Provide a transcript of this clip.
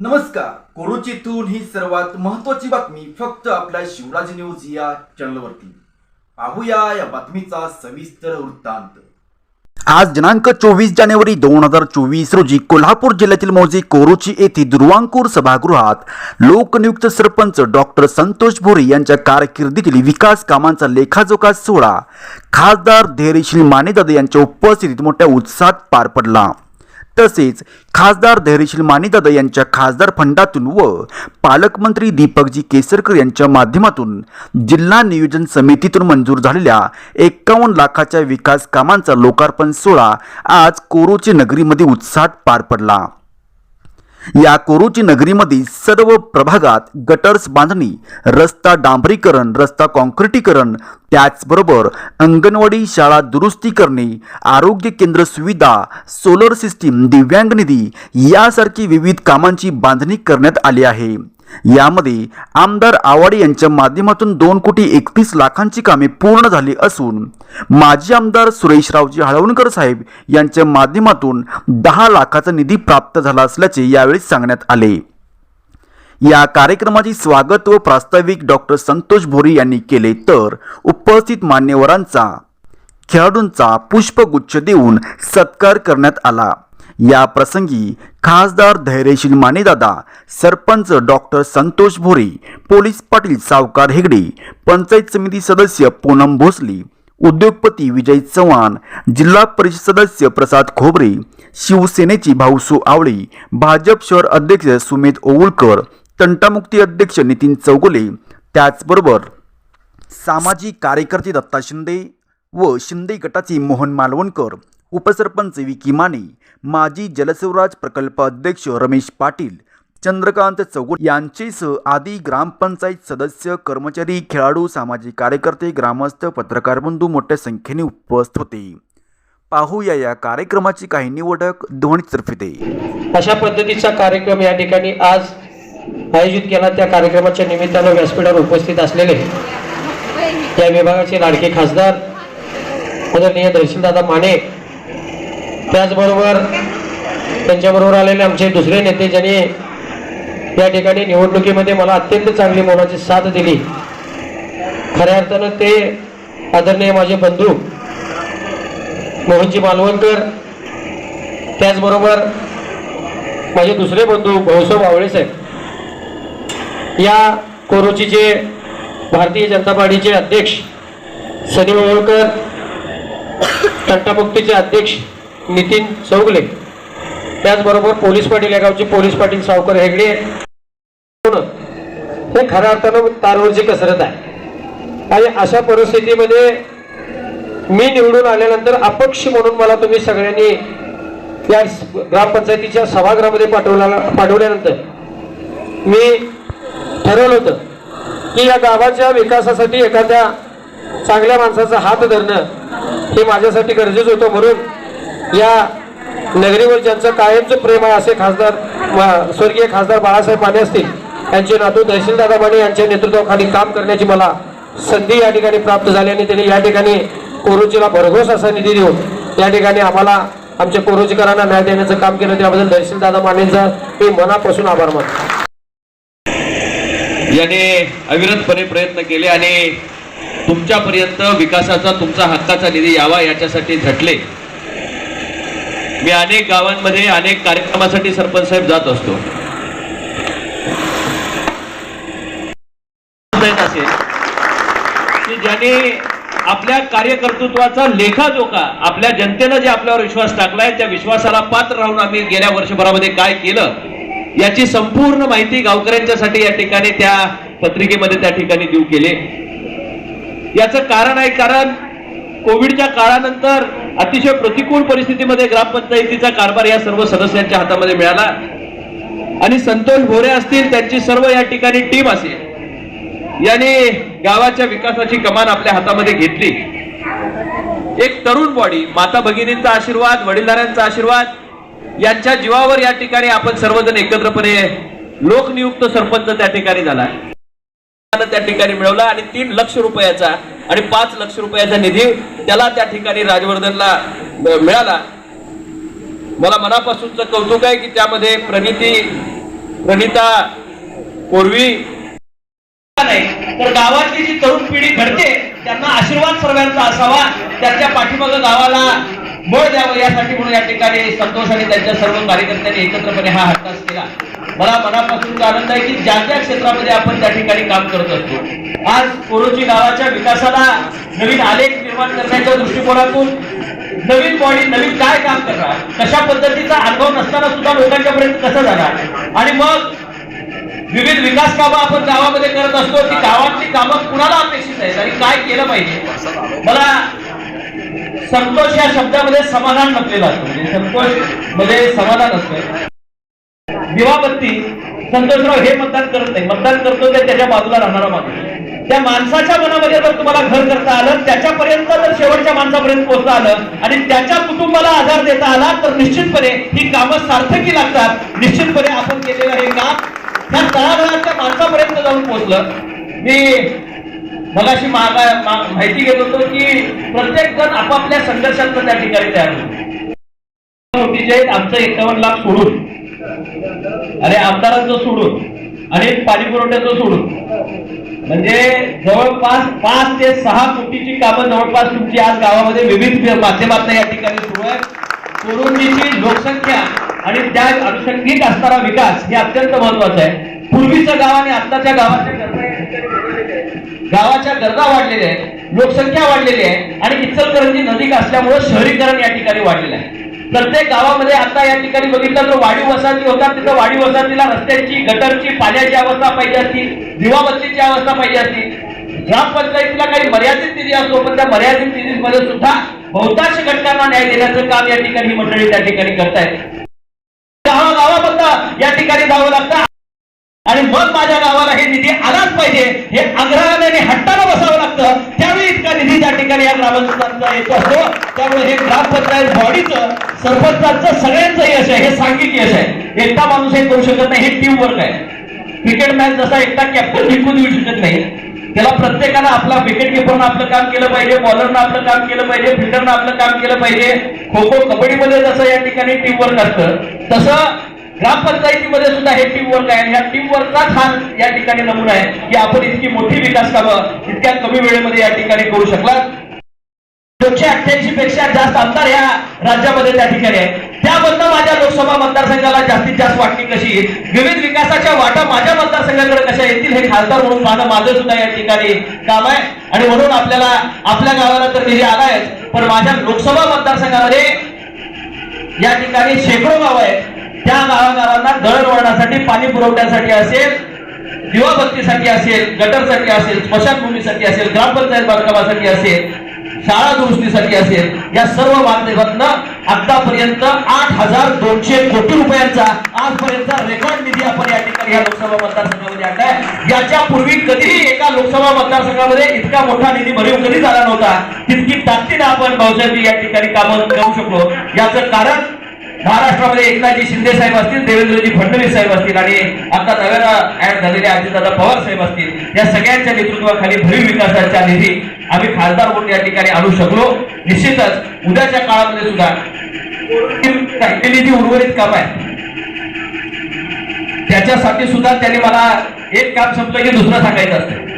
नमस्कार. कोरोचीतून ही सर्वात महत्वाची बातमी फक्त आपल्या शिवराज न्यूज या चॅनलवरती. पाहूया या बातमीचा सविस्तर वृत्तांत. आज दिनांक चोवीस जानेवारी दोन हजार चोवीस रोजी कोल्हापूर जिल्ह्यातील मौजे कोरोची येथे दुर्वांकूर सभागृहात लोकनियुक्त सरपंच डॉक्टर संतोष भोरे यांच्या कारकिर्दीतील विकास कामांचा लेखाजोखा सोहळा खासदार धैर्यशील मानेदादा यांच्या उपस्थितीत मोठ्या उत्साहात पार पडला. तसेच खासदार धैर्यशील मानेदादा यांच्या खासदार फंडातून व पालकमंत्री दीपकजी केसरकर यांच्या माध्यमातून जिल्हा नियोजन समितीतून मंजूर झालेल्या एकावन्न लाखाच्या विकास कामांचा लोकार्पण सोहळा आज कोरोची नगरीमध्ये उत्साहात पार पडला. या कोरोची नगरीमध्ये सर्व प्रभागात गटर्स बांधणी रस्ता डांबरीकरण रस्ता कॉन्क्रिटीकरण त्याचबरोबर अंगणवाडी शाळा दुरुस्ती करणे आरोग्य केंद्र सुविधा सोलर सिस्टीम दिव्यांग निधी यासारखी विविध कामांची बांधणी करण्यात आली आहे. यामध्ये आमदार आवाडे यांच्या माध्यमातून दोन कोटी एकतीस लाखांची कामे पूर्ण झाली असून माजी आमदार सुरेशरावजी हळवणकर साहेब यांच्या माध्यमातून दहा लाखाचा निधी प्राप्त झाला असल्याचे यावेळी सांगण्यात आले. या कार्यक्रमाचे स्वागत व प्रास्ताविक डॉक्टर संतोष भोरी यांनी केले तर उपस्थित मान्यवरांचा खेळाडूंचा पुष्पगुच्छ देऊन सत्कार करण्यात आला. या प्रसंगी खासदार धैर्यशील मानेदादा सरपंच डॉक्टर संतोष भोरे पोलीस पाटील सावकार हेगडे पंचायत समिती सदस्य पूनम भोसले उद्योगपती विजय चव्हाण जिल्हा परिषद सदस्य प्रसाद खोबरे शिवसेनेची भाऊसू आवळे भाजप शहर अध्यक्ष सुमेध ओवळकर तंटामुक्ती अध्यक्ष नितीन चौगुले. त्याचबरोबर सामाजिक कार्यकर्ते दत्ता शिंदे व शिंदे गटाचे मोहन मालवणकर. उपसरपंच विकी माने माजी जलस्वराज प्रकल्प अध्यक्ष रमेश पाटील चंद्रकांत चौगुले यांचेसह आदी ग्रामपंचायत सदस्य कर्मचारी खेळाडू सामाजिक कार्यकर्ते ग्रामस्थ पत्रकार बंधू मोठ्या संख्येने उपस्थित होते. पाहूया या कार्यक्रमाची काही निवडक ध्वनीतर्फे अशा पद्धतीचा कार्यक्रम या ठिकाणी आज आयोजित केला. त्या कार्यक्रमाच्या निमित्तानं व्यासपीठावर उपस्थित असलेले या विभागाचे लाडके खासदार आदरणीय दर्शनदादा माने त्याचबरोबर त्यांच्याबरोबर आलेले आमचे दुसरे नेते ज्यांनी या ठिकाणी निवडणुकीमध्ये मला अत्यंत चांगली मोलाची साथ दिली. खऱ्या अर्थानं ते आदरणीय माझे बंधू मोहनजी मालवणकर त्याचबरोबर माझे दुसरे बंधू भाऊसाहेब आवळे साहेब या कोरोचीचे भारतीय जनता पार्टीचे अध्यक्ष सनी ओळकर तंटामुक्तीचे अध्यक्ष नितीन चौगले त्याचबरोबर पोलीस पाटील या गावचे पोलीस पाटील सावकर हेगडे. हे खऱ्या अर्थानं तारवरची कसरत आहे. आणि अशा परिस्थितीमध्ये मी निवडून आल्यानंतर अपक्ष म्हणून मला तुम्ही सगळ्यांनी या ग्रामपंचायतीच्या सभागृहामध्ये पाठवल्या पाठवल्यानंतर मी ठरवलं होतं की या गावाच्या विकासासाठी एखाद्या चांगल्या माणसाचा हात धरणं हे माझ्यासाठी गरजेचं होतं म्हणून या नगरीवर ज्यांचं कायमचं प्रेम आहे असे खासदार स्वर्गीय खासदार बाळासाहेब माने असतील यांचे नातू तहसीलदादा माने यांच्या नेतृत्वाखाली काम करण्याची मला संधी या ठिकाणी प्राप्त झाली आणि त्यांनी या ठिकाणी कोरोचीला भरघोस असा निधी देऊन या ठिकाणी आम्हाला आमच्या कोरोचीकरांना न्याय देण्याचं काम केलं. त्याबद्दल तहसीलदादा मानेंचा मी मनापासून आभार मानतो. याने अविरतपणे प्रयत्न केले आणि तुमच्यापर्यंत विकासाचा तुमचा हक्काचा निधी यावा याच्यासाठी झटले. मी अनेक गावांमध्ये अनेक कार्यक्रमासाठी सरपंच साहेब जात असतो. ज्याने की आपल्या कार्यकर्तृत्वाचा लेखाजोखा आपल्या जनतेनं जे आपल्यावर विश्वास टाकलाय त्या विश्वासाला पात्र राहून आम्ही गेल्या वर्षभरामध्ये काय केलं याची संपूर्ण माहिती गावकऱ्यांच्यासाठी या ठिकाणी त्या पत्रिकेमध्ये त्या ठिकाणी देऊ केले. याचं कारण आहे कारण कोविडच्या काळानंतर अतिशय प्रतिकूल परिस्थितीमध्ये ग्रामपंचायतीचा कारभार या सर्व सदस्यांच्या हातामध्ये मिळाला. आणि संतोष भोरे असतील त्यांची सर्व या ठिकाणी टीम असेल. याने गावाच्या विकासाची कमान आपल्या हातामध्ये घेतली. एक तरुण बॉडी माता भगिनींचा आशीर्वाद वडीलधाऱ्यांचा आशीर्वाद यांच्या जीवावर या ठिकाणी आपण सर्वजण एकत्रपणे लोकनियुक्त सरपंच त्या ठिकाणी झाला. त्या ठिकाणी मिळवला आणि तीन लक्ष रुपयाचा आणि पाच लक्ष रुपयाचा निधी त्याला त्या ठिकाणी राजवर्धनला मिळाला. मला मनापासूनचं कौतुक आहे की त्यामध्ये प्रणिती प्रणिता कोरवी. नाही तर गावातली जी तरुण पिढी घडते त्यांना आशीर्वाद सर्वांचा असावा त्यांच्या पाठीमागं गावाला बळ द्यावं यासाठी म्हणून या ठिकाणी संतोष आणि त्यांच्या सर्व कार्यकर्त्यांनी एकत्रपणे हा हट्टास केला मला मनापासून आनंद आहे की ज्या त्या क्षेत्रामध्ये आपण त्या ठिकाणी काम करत असतो. आज कोरोची गावाच्या विकासाला नवीन आलेख निर्माण करण्याच्या दृष्टिकोनातून नवीन बॉडी नवीन काय काम करणार कशा पद्धतीचा अनुभव नसताना सुद्धा लोकांच्या पर्यंत कसं जाणार? आणि मग विविध विकास कामं आपण गावामध्ये करत असतो ती गावातली कामं कुणाला अपेक्षित आहेत आणि काय केलं पाहिजे? मला संतोष या शब्दामध्ये समाधान नसलेलं असतं. म्हणजे संतोषमध्ये समाधान असतं. दिवाबत्ती संतोषराव हे मतदान करत नाही. मतदान करतो ते त्याच्या बाजूला राहणारा माणूस. त्या माणसाच्या मनामध्ये जर तुम्हाला घर करता आलं त्याच्यापर्यंत जर शेवटच्या माणसापर्यंत पोहोचता आलं आणि त्याच्या कुटुंबाला आधार देता आला तर निश्चितपणे ही कामं सार्थकी लागतात. निश्चितपणे आपण केलेलं हे काम त्या तळागाळाच्या माणसापर्यंत जाऊन पोहोचलं. मी मगाशी माहिती घेत होतो की प्रत्येक जण आपापल्या संघर्षात त्या ठिकाणी तयार होतो. आमचं एकावन्न लाख सोडून अरे आमदारांचं सोडून आणि पाणी पुरवठ्याचं सोडून. म्हणजे जवळपास पाच ते सहा कोटीची कामं जवळपास तुमची आज गावामध्ये विविध माध्यमातून या ठिकाणी सुरू आहे कोरोनीची लोकसंख्या आणि त्या अनुषंगिक असणारा विकास हे अत्यंत महत्त्वाचा आहे. पूर्वीचं गाव आणि आत्ताच्या गावाच्या गावाच्या गरजा वाढलेल्या आहेत लोकसंख्या वाढलेली आहे आणि इचलकरंजी नजीक असल्यामुळे शहरीकरण या ठिकाणी वाढलेलं आहे. प्रत्येक गावामध्ये आता या ठिकाणी बघितलं तर वाढीव वसाहती होतात. तिथं वाढीव वसाहतीला रस्त्यांची गटरची पाण्याची अवस्था पाहिजे असती. दिवाबत्तीची अवस्था पाहिजे असती. ग्रामपंचायतीला काही मर्यादित निधी असतो पण त्या मर्यादित निधीमध्ये सुद्धा बहुतांश घटकांना न्याय देण्याचं काम या ठिकाणी मंडळी त्या ठिकाणी करतायत. गावा या ठिकाणी जावं लागतं. आणि मग माझ्या गावाला हे निधी आलाच पाहिजे हे आग्रहाने आणि निधी त्या ठिकाणी या ग्रामस्थांचा येतो असतो. त्यामुळे हे ग्रामपंचायत बॉडीचं सरपंचांचं सगळ्यांचं यश आहे हे सांघिक यश आहे. एकटा माणूस हे करू शकत नाही हे टीम वर्क आहे. क्रिकेट मॅच जसा एकटा कॅप्टन जिंकून येऊ शकत नाही. त्याला प्रत्येकानं आपला विकेट किपरनं आपलं काम केलं पाहिजे बॉलरनं आपलं काम केलं पाहिजे फिल्डरनं आपलं काम केलं पाहिजे. खो खो कबड्डीमध्ये जसं या ठिकाणी टीम वर्क असतं तसं ग्रामपंचायतीमध्ये सुद्धा हे टीम वर्क आहे. या टीम वर्कचाच हा या ठिकाणी नमुना आहे की आपण इतकी मोठी विकास कामं इतक्या कमी वेळेमध्ये या ठिकाणी करू शकला दोनशे अठ्ठ्याऐंशी पेक्षा जास्त आमदार या राज्यामध्ये त्या ठिकाणी आहे त्याबद्दल माझ्या लोकसभा मतदारसंघाला जास्तीत जास्त वाटणी कशी? विविध विकासाच्या वाटा माझ्या मतदारसंघाकडे कशा येतील हे खासदार म्हणून माझं माझं सुद्धा या ठिकाणी काम आहे. आणि म्हणून आपल्याला आपल्या गावाला तर निधी आलायच पण माझ्या लोकसभा मतदारसंघामध्ये या ठिकाणी शेकडो गाव आहेत. त्या गावागावांना दळणवळणासाठी पाणी पुरवठ्यासाठी असेल दिवाबत्तीसाठी असेल गटरसाठी असेल स्मशानभूमीसाठी असेल ग्रामपंचायत बांधकामासाठी असेल शाळा दुरुस्तीसाठी असेल या सर्व माध्यमातून आतापर्यंत आठ हजार दोनशे कोटी रुपयांचा आजपर्यंत रेकॉर्ड निधी आपण या ठिकाणी या लोकसभा मतदारसंघामध्ये आणलाय. याच्या पूर्वी कधीही एका लोकसभा मतदारसंघामध्ये इतका मोठा निधी भरीव कधी झाला नव्हता? तितकी ताकदीनं आपण भाऊसाहेब या ठिकाणी कामं करू शकलो. याचं कारण महाराष्ट्रामध्ये एकनाथजी शिंदे साहेब असतील देवेंद्रजी फडणवीस साहेब असतील आणि आता नव्याला ऍड झालेले अजितदादा पवार साहेब असतील या सगळ्यांच्या नेतृत्वाखाली भरीव विकासाच्या निधी आम्ही खासदार म्हणून या ठिकाणी आणू शकलो. निश्चितच उद्याच्या काळामध्ये सुद्धा राहिलेली जी उर्वरित काम आहे. त्याच्यासाठी सुद्धा त्यांनी मला एक काम संपलं की दुसरं सांगायचं असतं.